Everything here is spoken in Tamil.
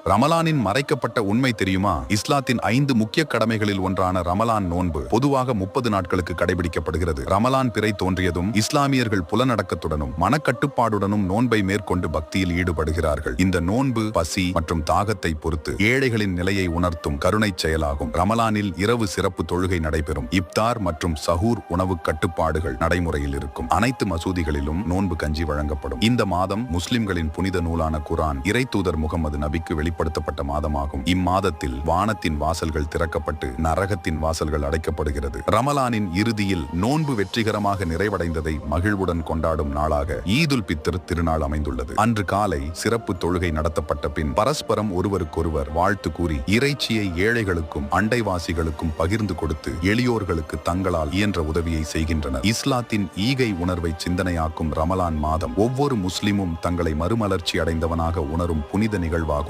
ரமலானின் மறைக்கப்பட்ட உண்மை தெரியுமா? இஸ்லாத்தின் ஐந்து முக்கிய கடமைகளில் ஒன்றான ரமலான் நோன்பு பொதுவாக முப்பது நாட்களுக்கு கடைபிடிக்கப்படுகிறது. ரமலான் பிறை தோன்றியதும் இஸ்லாமியர்கள் புலனடக்கத்துடனும் மனக்கட்டுப்பாடுடனும் நோன்பை மேற்கொண்டு பக்தியில் ஈடுபடுகிறார்கள். இந்த நோன்பு பசி மற்றும் தாகத்தை பொறுத்து ஏழைகளின் நிலையை உணர்த்தும் கருணைச் செயலாகும். ரமலானில் இரவு சிறப்பு தொழுகை நடைபெறும். இப்தார் மற்றும் சஹூர் உணவு கட்டுப்பாடுகள் நடைமுறையில் இருக்கும். அனைத்து மசூதிகளிலும் நோன்பு கஞ்சி வழங்கப்படும். இந்த மாதம் முஸ்லிம்களின் புனித நூலான குரான் இறை தூதர் முகமது நபிக்கு வெளிப்படுத்தப்பட்ட மாதமாகும். இம்மாதத்தில் வானத்தின் வாசல்கள் திறக்கப்பட்டு நரகத்தின் வாசல்கள் அடைக்கப்படுகிறது. ரமலானின் இறுதியில் நோன்பு வெற்றிகரமாக நிறைவடைந்ததை மகிழ்வுடன் கொண்டாடும் நாளாக ஈதுல் பித்ர் திருநாள் அமைந்துள்ளது. அன்று காலை சிறப்பு தொழுகை நடத்தப்பட்ட பின் பரஸ்பரம் ஒருவருக்கொருவர் வாழ்த்து கூறி இறைச்சியை ஏழைகளுக்கும் அண்டைவாசிகளுக்கும் பகிர்ந்து கொடுத்து எளியோர்களுக்கு தங்களால் இயன்ற உதவியை செய்கின்றனர். இஸ்லாத்தின் ஈகை உணர்வை சிந்தனையாக்கும் ரமலான் மாதம் ஒவ்வொரு முஸ்லிமும் தங்களை மறுமலர்ச்சி அடைந்தவனாக உணரும் புனித நிகழ்வாகும்.